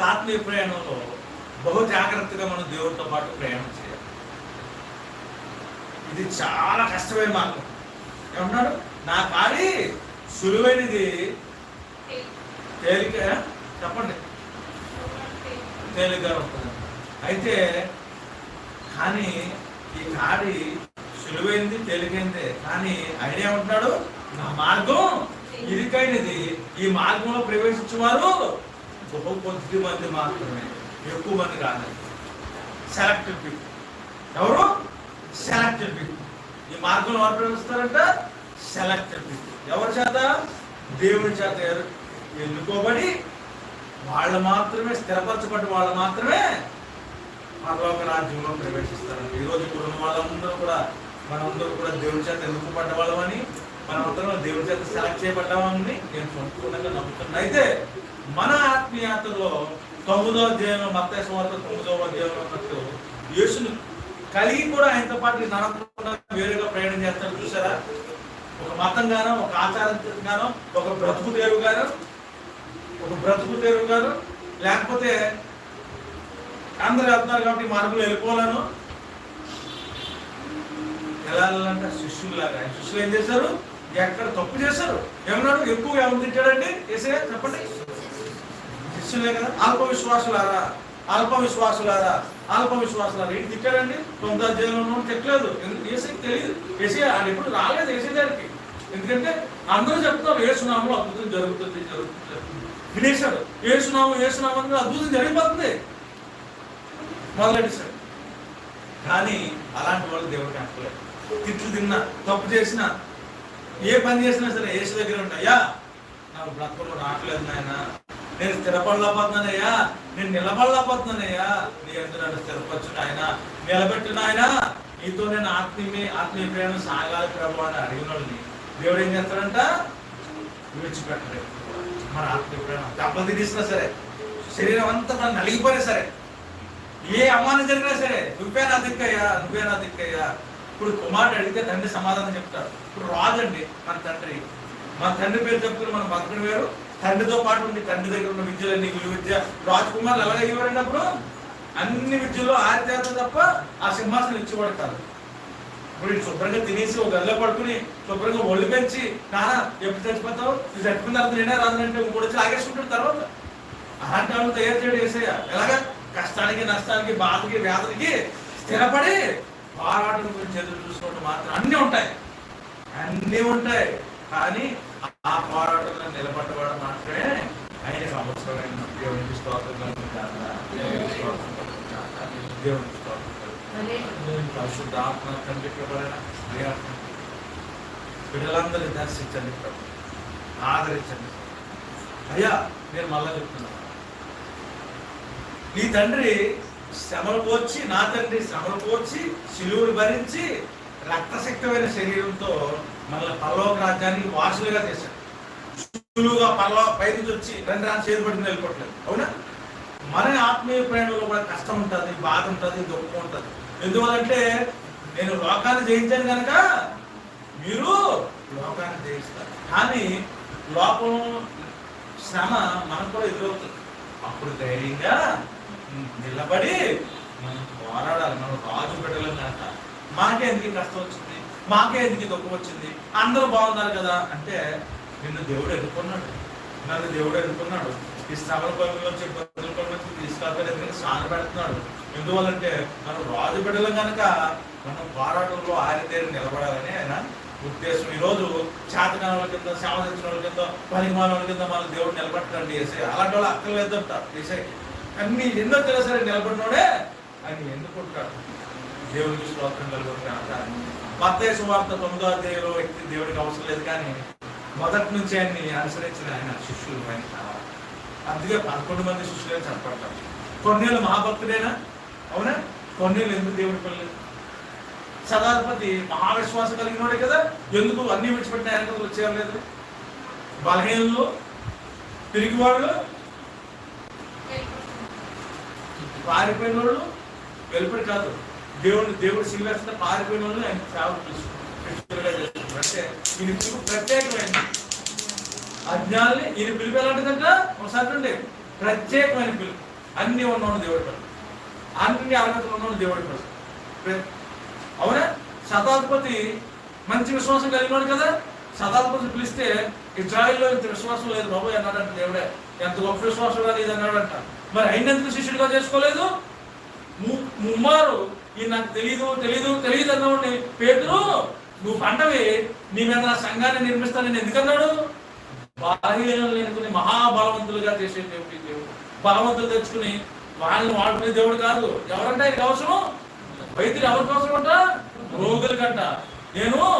ఆత్మీయ ప్రయాణంలో బహు జాగ్రత్తగా మనం దేవుడితో పాటు ప్రయాణం చేయాలి. ఇది చాలా కష్టమైన మార్గం. ఏమన్నాడు నా కాడి సులువైనది. తేలిక చెప్పండి. తేలిగ్గా ఉంటుంది. అయితే కానీ ఈ కాడి సులువైంది తేలికైంది కానీ ఐడియా ఉంటున్నాడు నా మార్గం ఇరుకైనది. ఈ మార్గంలో ప్రవేశించేవారు బహు కొద్ది మంది మాత్రమే ఎక్కువ మంది కాదు. సెలెక్టెడ్ పీపుల్ ఎవరు? సెలెక్టెడ్ పీపుల్ ఈ మార్గంలో ఎవరు ప్రవేశిస్తారంట? సెలెక్టెడ్ పీపుల్ ఎవరి చేత? దేవుని చేత ఎన్నుకోబడి వాళ్ళు మాత్రమే స్థిరపరచబడి వాళ్ళు మాత్రమే పరలోక రాజ్యంలో ప్రవేశిస్తారు ఈరోజు రోజు ఇప్పుడు ఉన్న వాళ్ళందరూ కూడా మనందరూ కూడా దేవుని చేత ఎన్నుకోబడ్డ వాళ్ళమని మనమందరం దేవుడి చేత సెలెక్ట్ చేయబడ్డామని నేను సంపూర్ణంగా నమ్ముతున్నాను. అయితే మన ఆత్మీయతలో తొమ్మిదో అధ్యాయంలో మత్తయి సువార్త తొమ్మిదో అధ్యాయంలో అన్నట్టు యేసును కలిగి కూడా ఆయనతో పాటు నడకుండా వేరుగా ప్రయాణం చేస్తారు చూసారా ఒక మతం గానో ఒక ఆచారం గానో ఒక బ్రతుకు దేవు గారు ఒక బ్రతుకు దేవు గారు లేకపోతే అందరు వెళ్తున్నారు కాబట్టి మార్పులు వెళ్ళిపోలేను ఎలా వెళ్ళాలంటే శిష్యులాగా ఆయన శిష్యులు ఏం చేశారు? ఎక్కడ తప్పు చేశారు? ఏమన్నాడు? ఎక్కువ ఏమని తిట్టాడండి? ఏసే చెప్పండి. శిష్యులే కదా? అల్ప విశ్వాసులారా అల్పవిశ్వాసులారా ఏంటి తిట్టాడండి? తొమ్మిది అధ్యాయంలో తిట్టలేదు. ఎందుకు? ఏసీకి తెలియదు. ఏసీ ఆయన ఎప్పుడు రాలేదు ఏసీ గారికి ఎందుకంటే అందరూ చెప్తున్నారు ఏసునామంలో అద్భుతం జరుగుతుంది జరుగుతుంది జరుగుతుంది. వినేశాడు. ఏసునామం ఏసునామం అద్భుతం జరిగిపోతుంది మొదలెట్టాడు కానీ అలాంటి వాళ్ళు దేవుడికి అంటలేదు తిట్లు తిన్నా తప్పు చేసినా ఏ పని చేసినా సరే ఏసు దగ్గర ఉంటాయా. నాకు బ్రతకడం రావట్లేదు నాయన. నేను స్థిరపడలేకపోతున్నానయ్యా. నేను నిలబడలేకపోతున్నానయ్యా. నీ ఎందుకు నన్ను స్థిరపరచు ఆయన నిలబెట్టిన ఆయన నీతో నేను ఆత్మీయ ఆత్మీయ ప్రేమ సాగాలి ప్రభు అని అడిగిన వాళ్ళని. దేవుడు ఏం చేస్తాడంట? విడిచిపెట్టలేదు. మన ఆత్మీయ ప్రేమ దెబ్బలు సరే శరీరం అంతా మనం నలిగిపోయినా సరే ఏ అమ్మానం జరిగినా సరే నువ్వే నా దిక్కయ్యా నువ్వే నా దిక్కయ్యా. ఇప్పుడు కుమారుడు అడిగితే తండ్రి సమాధానం చెప్తాడు ఇప్పుడు రాజు అండి మన తండ్రి. మన తండ్రి పేరు చెప్పుకుని మన బతకడం వేరు. తండ్రితో పాటు ఉండి తండ్రి దగ్గర ఉన్న విద్యలన్నీ విలువ విద్య. రాజకుమారులు ఎలాగ ఇవ్వరండి అప్పుడు అన్ని విద్యలో ఆరితేత తప్ప ఆ సింహాసనం ఇచ్చేవాడు కాదు ఇప్పుడు శుభ్రంగా తినేసి ఒక గదిలో పడుకుని శుభ్రంగా ఒళ్ళు పెంచి నానా ఎప్పుడు చచ్చిపోతావు? నువ్వు చచ్చిపోయిన తర్వాత నేనే రాదంటే ఇంకోటి వచ్చి లాగేసుకుంటాడు తర్వాత. అలాంటి వాళ్ళు తయారు చేయడం వేసేయ ఎలాగా? కష్టానికి నష్టానికి బాధకి వ్యాధులకి స్థిరపడి పోరాటం గురించి ఎదురు చూసుకోవడం మాత్రం అన్నీ ఉంటాయి. అన్నీ ఉంటాయి. కానీ ఆ పోరాటంలో నిలబడ్డవాడు మాత్రమే ఆయన సంవత్సరమైన దేవునికి స్తోత్రం దేవునికి స్తోత్రం పరిశుద్ధ ఆత్మ తండ్రి కృపలైన ప్రియాత్మ దర్శించండి ప్రభు. ఆదరించండి అయ్యా నేను మళ్ళా చెప్తున్నాను నీ తండ్రి శ్రమలు పోర్చి నా తండ్రి శ్రమలు పోర్చి శిలువులు భరించి రక్తశక్తమైన శరీరంతో మళ్ళీ పరలోక రాజ్యానికి వాసులుగా చేశాడు. సులువుగా పల్లవ పైకి వచ్చి రెండు రాని చేతి పట్టుకుని వెళ్ళిపోవట్లేదు. అవునా? మన ఆత్మీయ ప్రయాణంలో కూడా కష్టం ఉంటుంది బాధ ఉంటుంది దుఃఖం ఉంటుంది. ఎందువల్లంటే నేను లోకాన్ని జయించాను కనుక మీరు లోకాన్ని జయిస్తారు. కానీ లోపం శ్రమ మనకు కూడా ఎదురవుతుంది. అప్పుడు ధైర్యంగా నిలబడి మనం పోరాడాలి మనం రాజు బిడ్డలం కనుక మాకే ఎందుకు కష్టం వచ్చింది? మాకే ఎందుకు దుఃఖం వచ్చింది? అందరూ బాగున్నారు కదా అంటే నిన్ను దేవుడు ఎన్నుకున్నాడు. నన్ను దేవుడు ఎన్నుకున్నాడు. ఈ శ్రమల పనుల నుంచి ఇబ్బందుల తీసుకెళ్ళి ఎందుకంటే స్నానం పెడుతున్నాడు. ఎందువల్లంటే మనం రాజు బిడ్డలం కనుక మనం పోరాటంలో ఆరితేరి నిలబడాలని ఆయన ఉద్దేశం. ఈ రోజు చేతకాల కింద సేవ తెచ్చిన వాళ్ళ కింద పనికి వాళ్ళ కింద మన దేవుడు నిలబెట్టండి ఏసై అలాంటి వాళ్ళు అక్కర్లేదంట. ఏసైకి అన్ని ఎన్నో తెలిసరి నిలబడినోడే? ఆయన ఎందుకుంటాడు దేవుడికి స్తోత్రం కలుగుతున్నాడు మత్తయి సువార్త తొమ్మిదో అధ్యాయంలో వ్యక్తి దేవుడికి అవసరం లేదు కానీ మొదటి నుంచి ఆయన్ని అనుసరించిన ఆయన శిష్యులు ఆయన కావాలి. అందుకే పదకొండు మంది శిష్యులే చనిపడతారు కొన్నేళ్ళు మహాభక్తుడేనా? అవునా? కొన్నేళ్ళు ఎందుకు దేవుడి పిల్లలు సదాధిపతి మహావిశ్వాసం కలిగినోడే కదా. ఎందుకు అన్ని విడిచిపెట్టిన ఆయన వచ్చేయలేదు బలహీనలు? పిరిగివాళ్ళు పారిపోయిన వాళ్ళు వెలుపడి కాదు. దేవుడు దేవుడు సిల్వేస్తే పారిపోయిన వాళ్ళు ఆయన సేవకు తీసుకుంటారు అంటే ఈయన పిలుపు ప్రత్యేకమైనది. అజ్ఞాన్ని ఈయన పిలుపు ఎలాంటిదంట ఒకసారి ఉండే ప్రత్యేకమైన పిలుపు. అన్ని ఉన్నవాడు దేవుడి పిలుపు అన్ని అర్హతలు ఉన్నవాడు దేవుడి పిలుపు అవునా? శతాధిపతి మంచి విశ్వాసం కలిగినాడు కదా? శతాధిపతి పిలిస్తే ఇజ్రాయిల్లో ఇంత విశ్వాసం లేదు బాబు అన్నాడంట దేవుడే. ఎంత గొప్ప విశ్వాసం కాదు ఇది అన్నాడంట. మరి అయినందుకు శిష్యుడిగా చేసుకోలేదు? ము- ముమ్మారు. ఈ నాకు తెలీదు తెలీదు తెలియదు అన్నవాడిని పేతురు. నువ్వు పంటవి నీ మీద నా సంఘాన్ని నిర్మిస్తానని ఎందుకన్నాడు? బాహ్యులను మహాబలవంతులుగా చేసే దేవుడి దేవుడు. బలవంతులు తెచ్చుకుని వాళ్ళని వాడుకునే దేవుడు కాదు. ఎవరంటే ఆయనకి అవసరం? వైద్యులు ఎవరికి అవసరం అంట? రోగులకంట. నేను